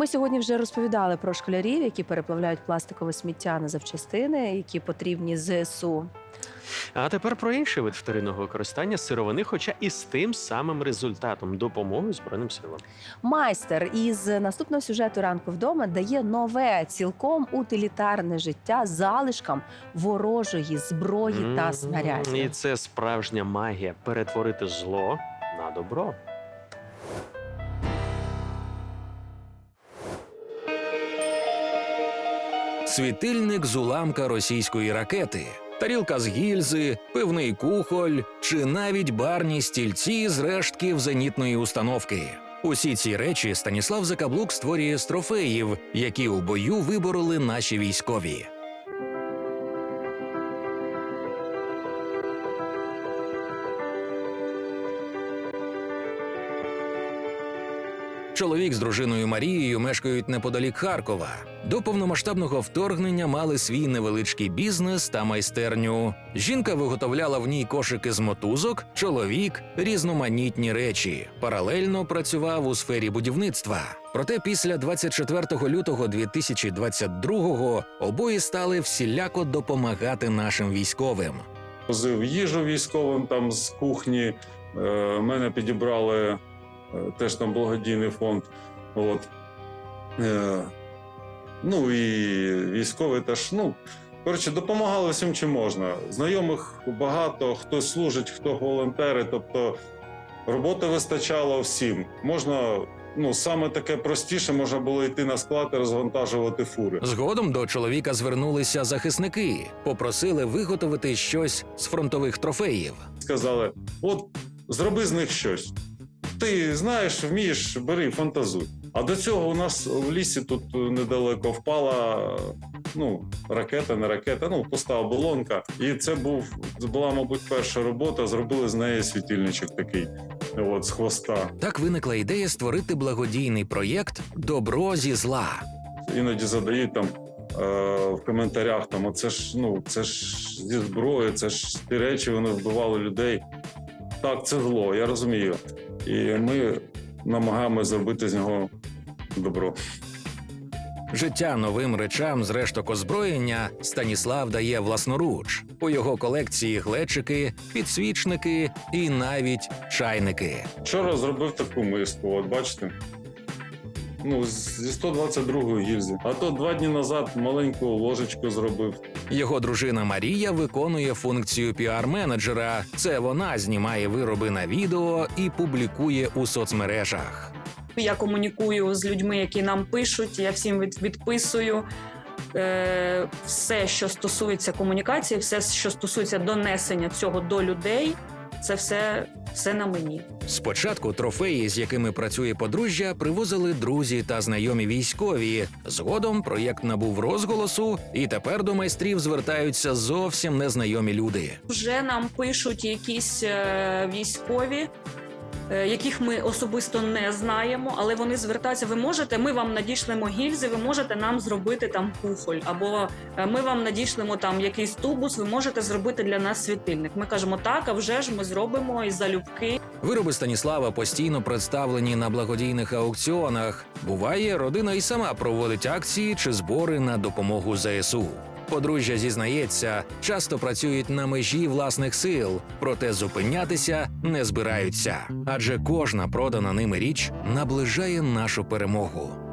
Ми сьогодні вже розповідали про школярів, які переплавляють пластикове сміття на запчастини, які потрібні ЗСУ. А тепер про інший вид вторинного використання сировини, хоча і з тим самим результатом допомоги Збройним силам. Майстер із наступного сюжету ранку вдома дає нове, цілком утилітарне життя залишкам ворожої зброї та М, снарядів. І це справжня магія перетворити зло на добро. Світильник з уламка російської ракети, тарілка з гільзи, пивний кухоль чи навіть барні стільці з рештків зенітної установки. Усі ці речі Станіслав Закаблук створює з трофеїв, які у бою вибороли наші військові. Чоловік з дружиною Марією мешкають неподалік Харкова. До повномасштабного вторгнення мали свій невеличкий бізнес та майстерню. Жінка виготовляла в ній кошики з мотузок, чоловік різноманітні речі. Паралельно працював у сфері будівництва. Проте після 24 лютого 2022-го обоє стали всіляко допомагати нашим військовим. возив їжу військовим там з кухні. Е, мене підібрали теж там благодійний фонд. От. Е, ну і військові теж. Ну, коротше, допомагали всім, чим можна. Знайомих багато, хто служить, хто волонтери. Тобто роботи вистачало всім. Можна, ну, саме таке простіше, можна було йти на склад і розвантажувати фури. Згодом до чоловіка звернулися захисники, попросили виготовити щось з фронтових трофеїв. сказали: от зроби з них щось. Ти знаєш, вмієш, бери, фантазуй. А до цього у нас в лісі тут недалеко впала ну, ракета, не ракета, ну, пуста оболонка. І це був була, мабуть, перша робота. Зробили з неї світильничок такий, от з хвоста. Так виникла ідея створити благодійний проєкт Добро зі зла. Іноді задають там е, в коментарях: там, оце ж ну це ж зі зброї, це ж ті речі, вони вбивали людей. Так, це зло, я розумію. І ми намагаємося зробити з нього добро. Життя новим речам з решток озброєння Станіслав дає власноруч. У його колекції глечики, підсвічники і навіть чайники. Вчора зробив таку миску, от бачите. Ну, зі 122 гільзи. А то два дні назад маленьку ложечку зробив. Його дружина Марія виконує функцію піар-менеджера. Це вона знімає вироби на відео і публікує у соцмережах. Я комунікую з людьми, які нам пишуть. Я всім від, відписую. Е, все, що стосується комунікації, все, що стосується донесення цього до людей, це все, все на мені. Спочатку трофеї, з якими працює подружжя, привозили друзі та знайомі військові. Згодом проєкт набув розголосу, і тепер до майстрів звертаються зовсім незнайомі люди. Вже нам пишуть якісь е, військові. Е, Яких ми особисто не знаємо, але вони звертаються. Ви можете, ми вам надішлемо гільзи, ви можете нам зробити там кухоль, або е, ми вам надішлемо там якийсь тубус, ви можете зробити для нас світильник. Ми кажемо так, а вже ж ми зробимо і залюбки. Вироби Станіслава постійно представлені на благодійних аукціонах. Буває, родина і сама проводить акції чи збори на допомогу ЗСУ. Подружжя зізнається, часто працюють на межі власних сил, проте зупинятися не збираються. Адже кожна продана ними річ наближає нашу перемогу.